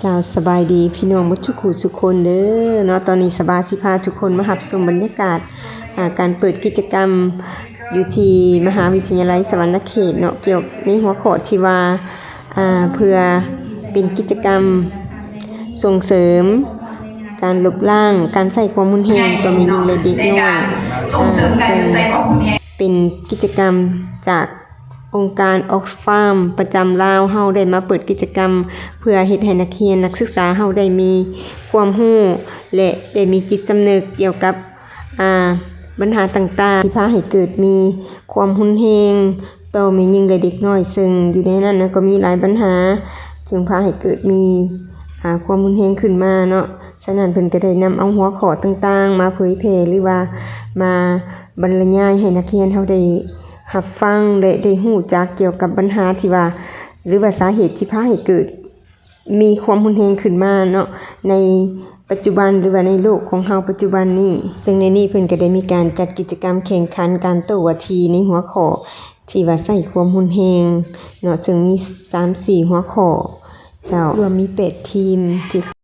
เจ้าสบายดีพี่น้องมุทุกขู่ทุกคนเด้อเนาะตอนนี้สบายสิพาทุกคนมาหับชมบรรยากาศาการเปิดกิจกรรมอยู่ที่มหาวิทยาลัยสวรรณเขตเนาะเกี่ยวในหัวข้อที่ว่าาเพื่อเป็นกิจกรรมส่งเสริมการลบล้างการใส่ความมุนแหงตัวมียิงและเด็กน้อยเป็นกิจกรรมจาก องค์การออกฟาร์มประจำลาวเฮาได้มาเปิดกิจกรรม เพื่อเฮ็ดให้นักเรียนนักศึกษาเฮาได้มีความรู้และได้มีจิตสำนึกเกี่ยวกับอ่าปัญหาต่างๆ ที่พาให้เกิดมีความหุนแฮงต่อม่หญิงและเด็กน้อย ซึ่งอยู่ในนั้นนะก็มีหลายปัญหา จึงพาให้เกิดมีอ่าความรุนแรงขึ้นมาเนาะฉะนั้นเพิ่นก็ได้นำเอาหัวข้อต่างๆ มาเผยแพร่หรือว่ามาบรรยายให้นักเรียนเฮาได้ รับฟังและได้ฮู้จักเกี่ยวกับปัญหาที่ว่า หรือว่าสาเหตุที่พาให้เกิด มีความรุนแรงขึ้นมาเนาะในปัจจุบันหรือว่าในโลกของเฮาปัจจุบันนี้ ซึ่งในนี้เพิ่นก็ได้มีการจัดกิจกรรมแข่งขันการโต้วทีในหัวข้อที่ว่าใส่ความรุนแรงเนาะซึ่งมี 3-4 หัวข้อ เจ้ารวมมี8ทีมที่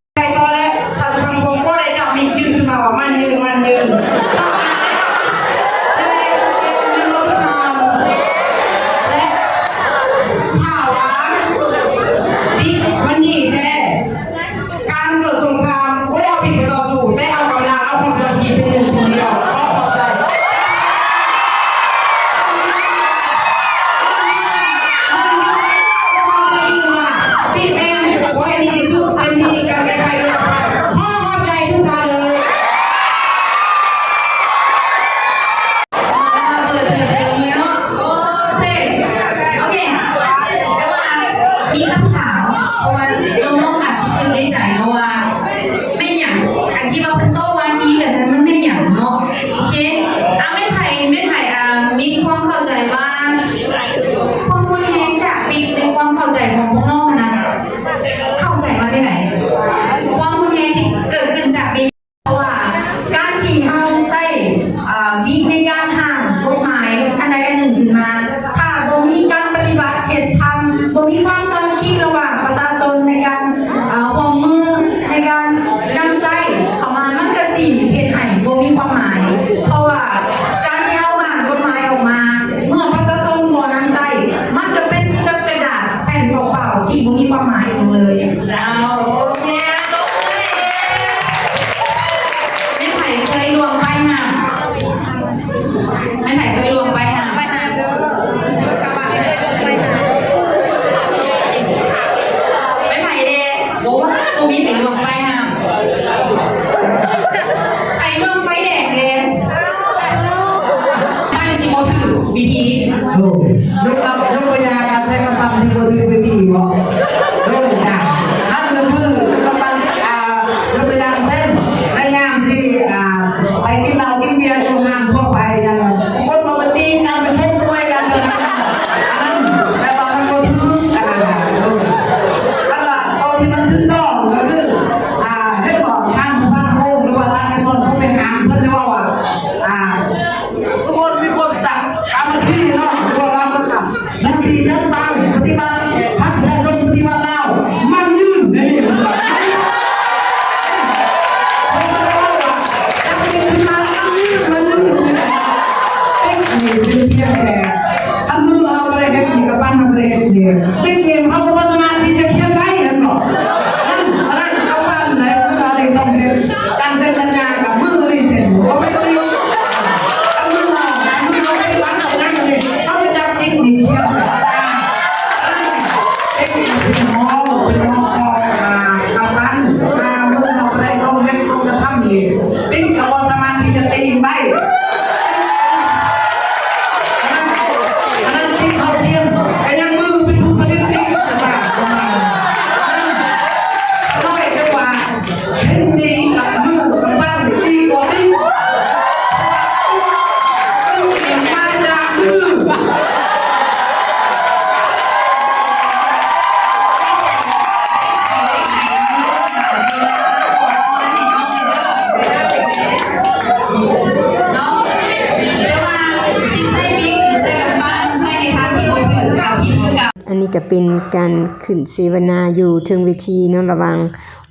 ก็เป็นการขึ้นเสวนาอยู่ถึงเวทีเนาะระว่าง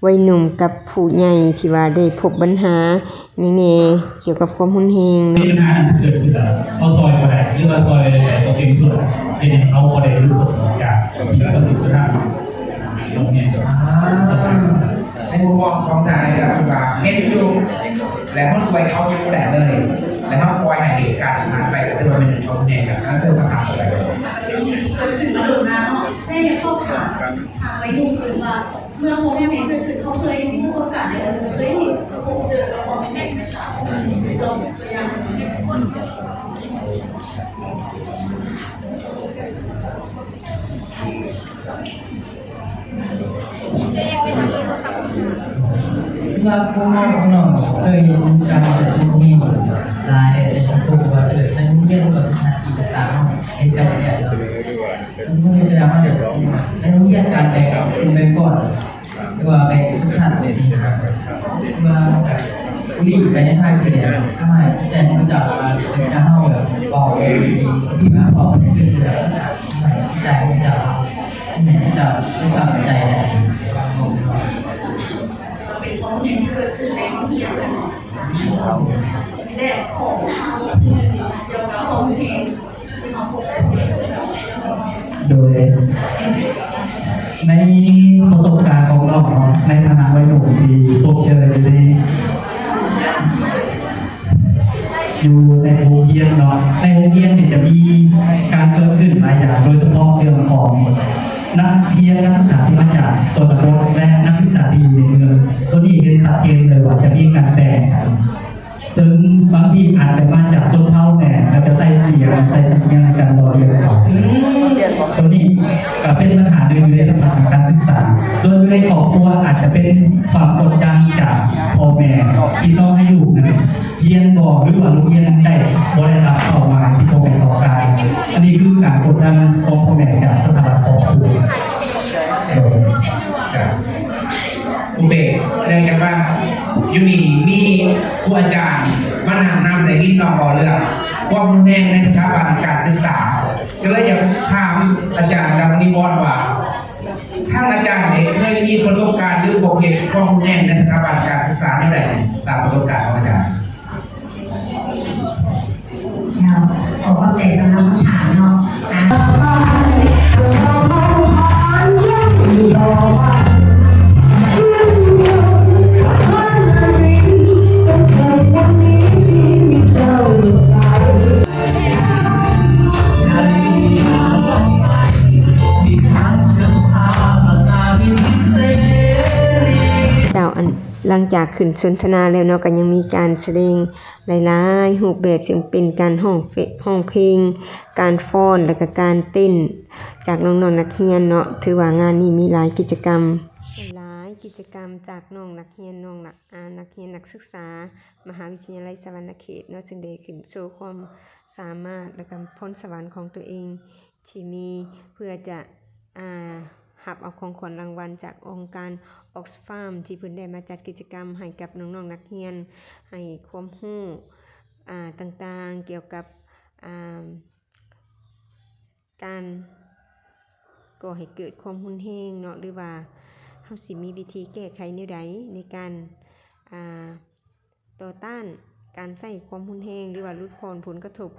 วัยหนุ่มกับผู้ใหญ่ที่ว่าได้พบปัญหานี่แน่เกี่ยวกับความรุนแรงเนาะมีปัญหาเกิดขึ้นแล้วเขาซอยมาไหนหรือว่าซอยแต่ตัวเองส่วนเป็นอย่างเขาพอได้รู้ผลจากที่เราติดตาตรงนี้ในมุมมองของทางในการศึกษาเห็นอยู่แล้วเขาสวยเขายังแหลกเลย แล้วเขาคอยให้เหตุการณ์ผ่านไปก็จะโดนเป็นหนึ่งชมเองกับนักเสื้อผ้าขาวอะไรเลยเป็นสิ่งที่เกิดขึ้นมาโดนนาน เนาะแม่ยังเข้าถามถามไปดูคือว่า เมื่อโมเมนต์นี้เกิดขึ้นเขาเคยมีประสบการณ์ในการเคยเห็นพบเจอกับความแน่นไหมคะลองตัวอย่างให้คนว่าพวกน้องของน้องเคยการเกิดที่นี่หลาย มันไม่ได้แสดงว่าเดี๋ยวในโรงเรียนการแต่งกับคุณไปก่อนหรือว่าไปทุกท่านเลยดีนะครับว่ารีบไปในท่าเกิดเนี่ยทำไมแจ้งเขาจะมาเป็นการเข้าแบบบอกที่มาบอกเนี่ยคือแบบทำไมใจเขาจะทำไมเขาจะไม่ตัดใจเนี่ยเป็นความแน่นที่เกิดขึ้นในห้องเรียนและของเขาที่เกี่ยวกับความแน่น โดยในประสบการณ์ของเราเนาะในฐานะวัยหนุ่มที่พบเจออยู่ในอยู่ในโรงเรียนเนาะในโรงเรียนเนี่ยจะมีการเกิดขึ้นหลายอย่างโดยเฉพาะเรื่องของนักเรียนนักศึกษาที่มาจากชนบทและนักศึกษาที่อยู่ในเมืองตัวนี้เห็นชัดเจนเลยว่าจะมีการแบ่งกันจน บางทีอาจจะมาจากโซนเท่าแหน่อาจจะใส่เสียงใส่สัญญาณการรอเรียนขอตัวนี้ก็เป็นปัญหาหนึ่งอยู่ในสถาบันการศึกษา ส่วนในครอบครัวอาจจะเป็นความกดดันจากพ่อแม่ที่ต้องให้ลูกนั้นเรียนบอกหรือว่าลูกเรียนได้บ่ได้รับเข้ามาที่พ่อแม่ต้อการอันนี้คือการกดดันของพ่อแม่จากสถาบันครอบครัวจ้ะคุณเบกเรียนกันว่ายูนีมีครูอาจารย์ เรื่องความรุนแรงในสถาบันการศึกษา ก็เลยอยากถามอาจารย์ดำนิมนต์ว่าท่านอาจารย์เนี่ยเคยมีประสบการณ์หรือพบเห็นความรุนแรงในสถาบันการศึกษานี่แหละตามประสบการณ์ของอาจารย์ขอขอบใจสำหรับคำถ จากขึ้นสนทนาแล้วเนาะก็ยังมีการแสดงหลายๆรูปแบบซึ่งเป็นการห้องเฟห้องเพลง การฟ้อนและก็การเต้น จากน้องๆนักเรียนเนาะถือว่างานนี้มีหลายกิจกรรมหลายกิจกรรมจากน้องนักเรียนน้องนักอานักเรียนนักศึกษา มหาวิทยาลัยสวรรณเขตเนาะซึ่งได้ขึ้นโชว์ความสามารถและก็พรสวรรค์ของตัวเอง ที่มีเพื่อจะอ่า หับเอาของขวัญรางวัลจากองค์การ Oxfam ที่เพิ่นได้มาจัดกิจกรรมให้กับน้องๆนักเรียน ให้ความรู้อ่าต่างๆเกี่ยวกับอ่าการก่อให้เกิดความรุนแรงเนาะหรือว่าเฮาสิมีวิธีแก้ไขแนวใดในการอ่าต่อต้านการใช้ความรุนแรงหรือว่าลดพรผลกระทบ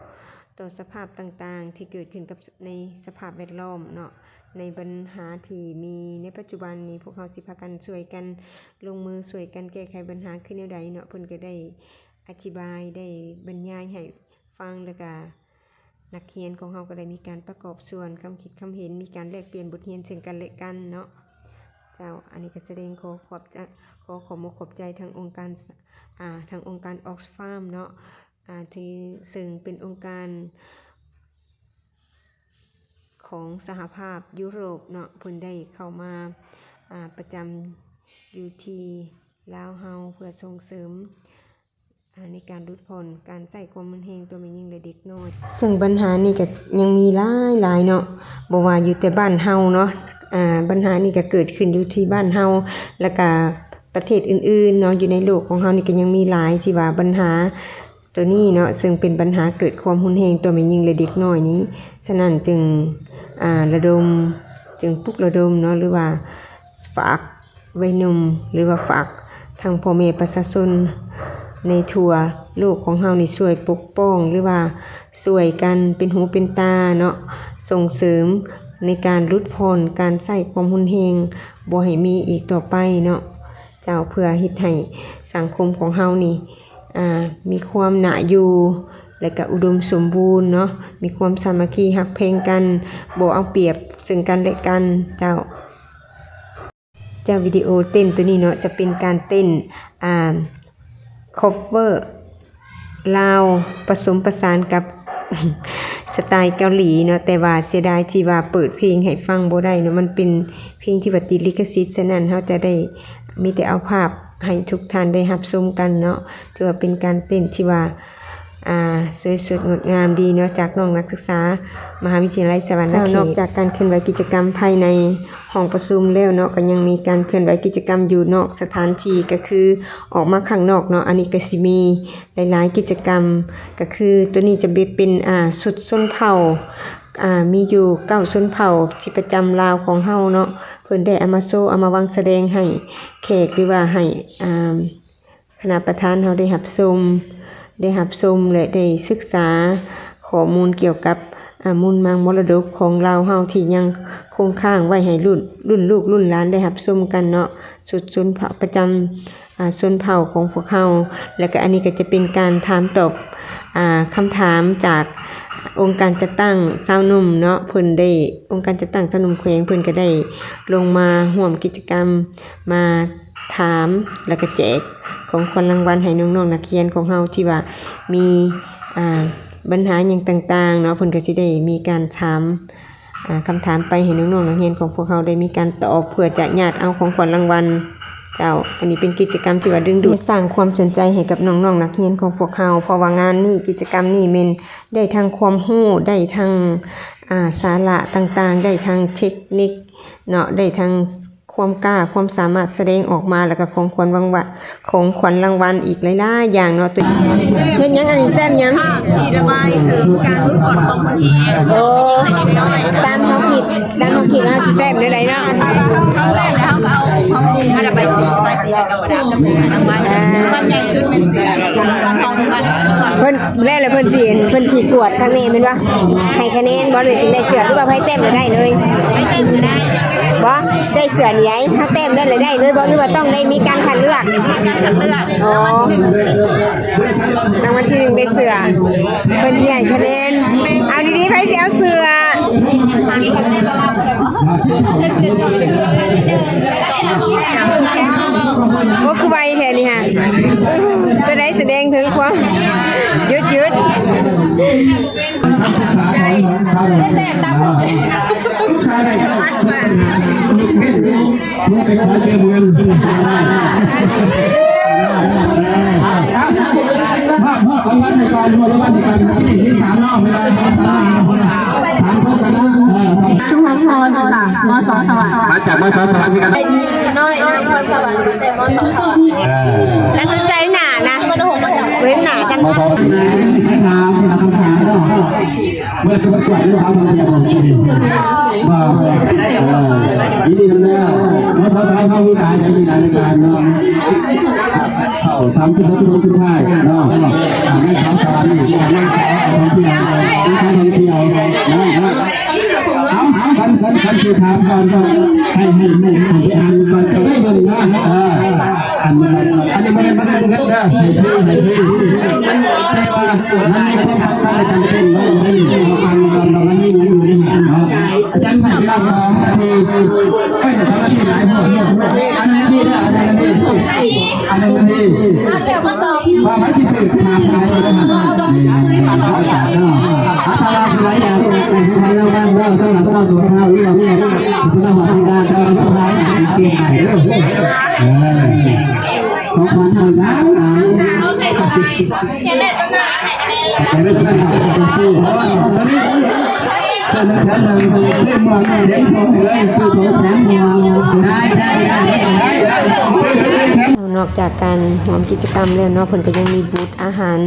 ต่อสภาพต่างๆ ที่เกิดขึ้นกับในสภาพแวดล้อมเนาะในปัญหาที่มีในปัจจุบันนี้พวกเขาสิพากันช่วยกันลงมือช่วยกันแก้ไขปัญหาขึ้นแนวใดเนาะเพิ่นก็ได้อธิบายได้บรรยายให้ฟังแล้วก็นักเรียนของเราก็ได้มีการประกอบส่วนคำคิดคำเห็นมีการแลกเปลี่ยนบทเรียนซึ่งกันและกันเนาะเจ้าอันนี้ก็แสดงขอขอบใจขอขอบมขอบใจทางองค์การอ่าทางองค์การ Oxfam เนาะ อ่าที่ซึ่งเป็นองค์การของสหภาพยุโรปเนาะเพิ่นได้เข้ามาาประจำอยู่ที่ลาวเฮาเพื่อส่งเสริมในการลดผ่อนการใส่ความมันแหงตัวแม่ยิ่งและเด็กน้อย ซึ่งปัญหานี่ก็ยังมีหลายหลายเนาะบ่ว่าอยู่แต่บ้านเฮาเนาะอ่าปัญหานี่ก็เกิดขึ้นอยู่ที่บ้านเฮาแล้วก็ประเทศอื่นๆเนาะอยู่ในโลกของเฮานี่ก็ยังมีหลายที่ว่าปัญหา ตัวนี้เนาะซึ่งเป็นปัญหาเกิดความหุนแหงตัวแม่ยิงและเด็กน้อยนี้ ฉะนั้นจึงอ่าระดมจึงปลุกระดมเนาะหรือว่าฝากไว้หนมหรือว่าฝากทางพ่อแม่ประชาชนในทัวโลกของเฮานี่ช่วยปกป้องหรือว่าช่วยกันเป็นหูเป็นตาเนาะส่งเสริมในการลดผ่อนการใส่ความหุนแฮงบ่ให้มีอีกต่อไปเนาะเจ้าเพื่อเฮ็ดให้สังคมของเฮานี่ มีความหนาอยู่และก็อุดมสมบูรณ์เนาะมีความสามัคคีหักเพลงกันบ่เอาเปรียบซึ่งกันและกันเจ้าเจ้าวิดีโอเต้นตัวนี้เนาะจะเป็นการเต้นอ่า cover ลาวผสมประสานกับสไตล์เกาหลีเนาะแต่ว่าเสียดายที่ว่าเปิดเพลงให้ฟังบ่ได้เนาะมันเป็นเพลงที่ว่าติดลิขสิทธิ์ฉะนั้นเฮาจะได้มีแต่เอาภาพ ให้ทุกท่านได้รับชมกันเนาะถือว่าเป็นการเต้นที่ว่าอ่าสวยสดงดงามดีเนาะจากน้องนักศึกษา มหาวิทยาลัยสวรรณเขตนอกจากการเคลื่อนไหวกิจกรรมภายในห้องประชุมแล้วเนาะก็ยังมีการเคลื่อนไหวกิจกรรมอยู่นอกสถานที่ก็คือออกมาข้างนอกเนาะอันนี้ก็สิมีหลายๆกิจกรรม ก็คือตัวนี้จะเป็นอ่าสุดส้นเผ่า อ่ามีอยู่เก้าชนเผ่าที่ประจำลาวของเฮาเนาะเพิ่นได้เอามาโซเอามาวางแสดงให้แขกหรือว่าให้อ่าคณะประธานเขาได้หับชมได้หับชมและได้ศึกษาข้อมูลเกี่ยวกับมูลมังมรดกของเราวเฮาที่ยังคงค้างไว้ให้รุ่นรุ่นลูกรุ่นหลานได้หับชมกันเนาะสุดชนเผ่าประจำอ่าชนเผ่าของพวกเฮาและก็อันนี้ก็จะเป็นการถามตอบอ่าคำถามจาก องค์การจัดตั้งสาวนุ่มเนาะเพิ่นได้องค์การจัดตั้งสาวนุ่มแขวงเพิ่นก็ได้ลงมาร่วมกิจกรรมมาถามแล้วก็แจกของขวัญรางวัลให้น้องๆนักเรียนของเฮาที่ว่ามีอ่าปัญหาอย่างต่างๆเนาะเพิ่นก็สิได้มีการถามอ่าคำถามไปให้น้องๆนักเรียนของพวกเขาได้มีการตอบเพื่อจะญาติเอาของขวัญรางวัล เจ้า อันนี้เป็นกิจกรรมที่ว่าดึงดูดสร้างความสนใจให้กับน้องๆนักเรียนของพวกเขาเพราะว่างานนี้กิจกรรมนี้แม่นได้ทั้งความรู้ได้ทั้งอ่าสาระต่างๆ ได้ทั้งเทคนิคเนาะได้ทั้งความกล้าความสามารถแสดงออกมาแล้วก็ของขวัญรางวัลของขวัญรางวัลอีกหลายๆอย่างเนาะตัวเฮ็ดหยังอันนี้แต้มหยังที่ระบายถึงการลดหย่อนของพื้นที่โอ้ตามเฮาคิดตามเฮาคิดว่าสิแต้มได้หลายเนาะเขาแรกแล้วเข กับกระดาษดำเนินการไว้มันใหญ่สุดเป็นเสือการทองมันเพิ่นแรกเลยเพิ่นสิเพิ่นสิกวดคะแนนแม่นบ่าให้คะแนนบ่เลยจึงได้เสือหรือว่าให้แต้มเลยได้เลยไม่เต็มก็ได้บ่ได้เสือนี่ไงถ้าแต้มได้เลยได้เลยบ่หรือว่าต้องได้มีการคัดเลือกการคัดเลือกอ๋อรางวัลที่หนึ่งได้เสือเพิ่นสิให้คะแนนเอาดีๆไผสิเอาเสือ โอ้คือไวแท้นี่ฮะจะได้แสดงถึงความยุดยุดแต่ตาผมลูกชายไหนเนี่ยเป็นคนเป็นเงินพ่อพ่อรางวัลในการรางวัลในการที่สามรอบไม่ได้สามรอบสามพบกันนะ ชุมพรพรค่ะมสสวัสดิ์มาจากมาสสารมีกันน้อยน้อยพรสวรรค์มาแต่มสสวัสดิ์แล้วคือใส่หนานะเว้นหนากันมาสสารน้ำน้ำหาเนาะเมื่อประกวดลูกค้ามาเรียนผมดีว่าดีดีแล้วมาสสารเขาวิการใช้วิการในการเนาะเขาทำทุกทุกทุกท่าเนาะไม่เขาสอนไม่เขาท่องเที่ยวไม่เขาท่องเที่ยวนะเอา คันคันคือถามก่อนก็ให้ให้ให้ให้อ่านก่อนจะได้เบิ่งนะเอออันอันนี้มันมันมันเงินนะให้พี่ให้พี่แต่ว่ามันมีความสำคัญในการเป็นเนาะมันมีความอ่านมันมีอยู่ในหัวเนาะอาจารย์ให้เวลาสองนาทีไม่ได้สองนาทีหลายคนอันนั้นที่ได้อันนั้นที่อันนั้นที่ว่าไม่ที่คือทางไหนนะ แต่ไม่ต้องหาตัวผู้เพราะว่าตอนนี้ถ้าในแผนหนึ่งเส้นมาเลี้ยงของเลยคือของแผนมาได้ได้ได้ได้นอกจากการรวมกิจกรรมแล้วเนาะเพิ่นก็ยังมีบูธอาหาร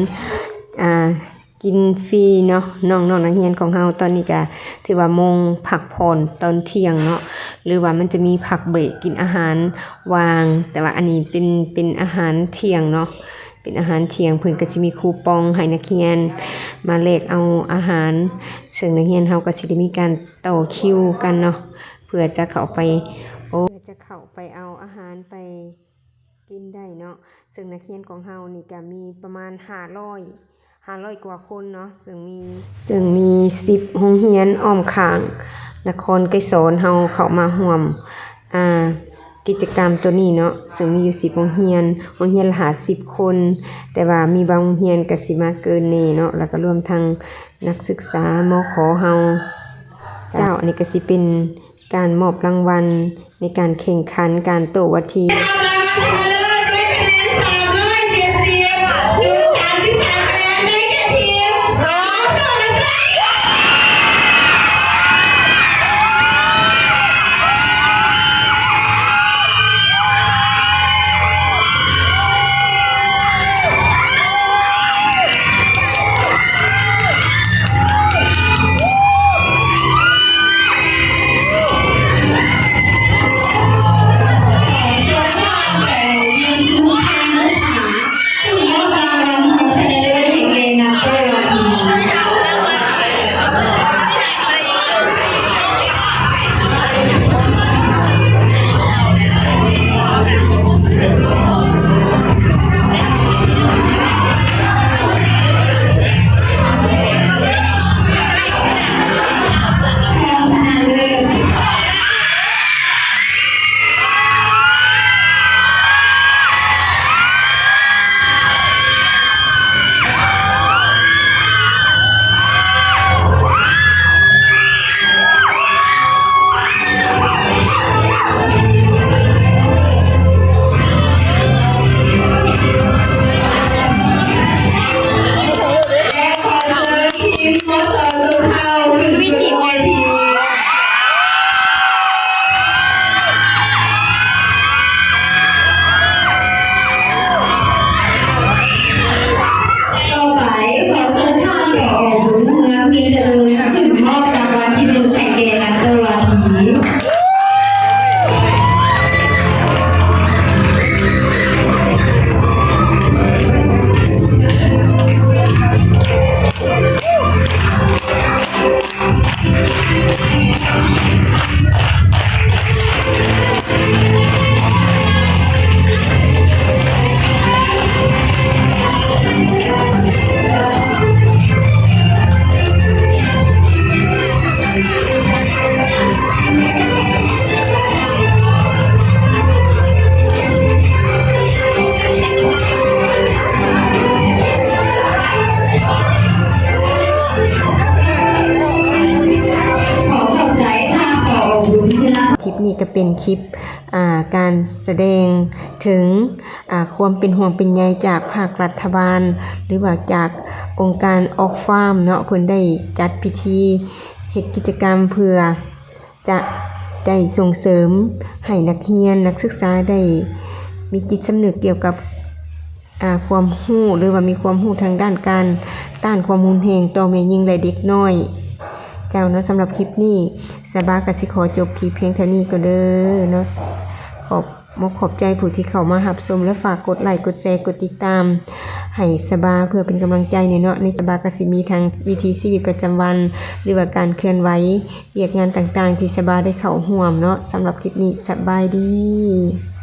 อ่ากินฟรีเนาะน้องๆนักเรียนของเฮาตอนนี้ก็ถือว่ามงพักผ่อนตอนเที่ยงเนาะหรือว่ามันจะมีพักเบรกกินอาหารวาง แต่ว่าอันนี้เป็นเป็นอาหารเที่ยงเนาะ เป็นอาหารเที่ยงเพิ่นก็สิมีคูปองให้นักเรียน มาแลกเอาอาหาร ซึ่งนักเรียนเฮาก็สิได้มีการต่อคิวกันเนาะเพื่อจะเข้าไปโอ้เพื่อจะเข้าไปเอาอาหารไปกินได้เนาะซึ่งนักเรียนของเฮานี่ก็มีประมาณ500 500กว่าคนเนาะซึ่งมีซึ่งมี10โรงเรียนอ้อมข้าง นครไกรสอนเฮาเข้ามาร่วมอ่า กิจกรรมตัวนี้เนาะซึ่งมีอยู่สิบโรงเรียนโรงเรียนละ50คน แต่ว่ามีบางโรงเรียนก็สิมาเกินนี้เนาะแล้วก็รวมทั้งนักศึกษามขเฮาเจ้าอันนี้ก็สิเป็นการมอบรางวัลในการแข่งขันการโตวัที เป็นคลิปการแสดงถึงความเป็นห่วงเป็นใยจากภาครัฐบาล หรือว่าจากองค์การออกฟาร์มเนาะเพิ่นได้จัดพิธีเฮ็ดกิจกรรมเพื่อจะได้ส่งเสริมให้นักเรียนนักศึกษาได้มีจิตสำนึกเกี่ยวกับความรู้หรือว่ามีความรู้ทางด้านการต้านความรุนแรงต่อแม่หญิงและเด็กน้อย เจ้าเนาะสำหรับคลิปนี้สบากสิขอจบคลิปเพียงเท่านี้ก็เด้อเนาะขอบมกขอบใจผู้ที่เข้ามาหับชมและฝากกดไลค์กดแชร์กดติดตาม ให้สบาเพื่อเป็นกำลังใจในเนาะในสบากสิมีทางวิธีชีวิตประจำวัน หรือว่าการเคลื่อนไหวเวียกงานต่างๆ ที่สบาได้เข้าห่วมเนาะสำหรับคลิปนี้สบายดี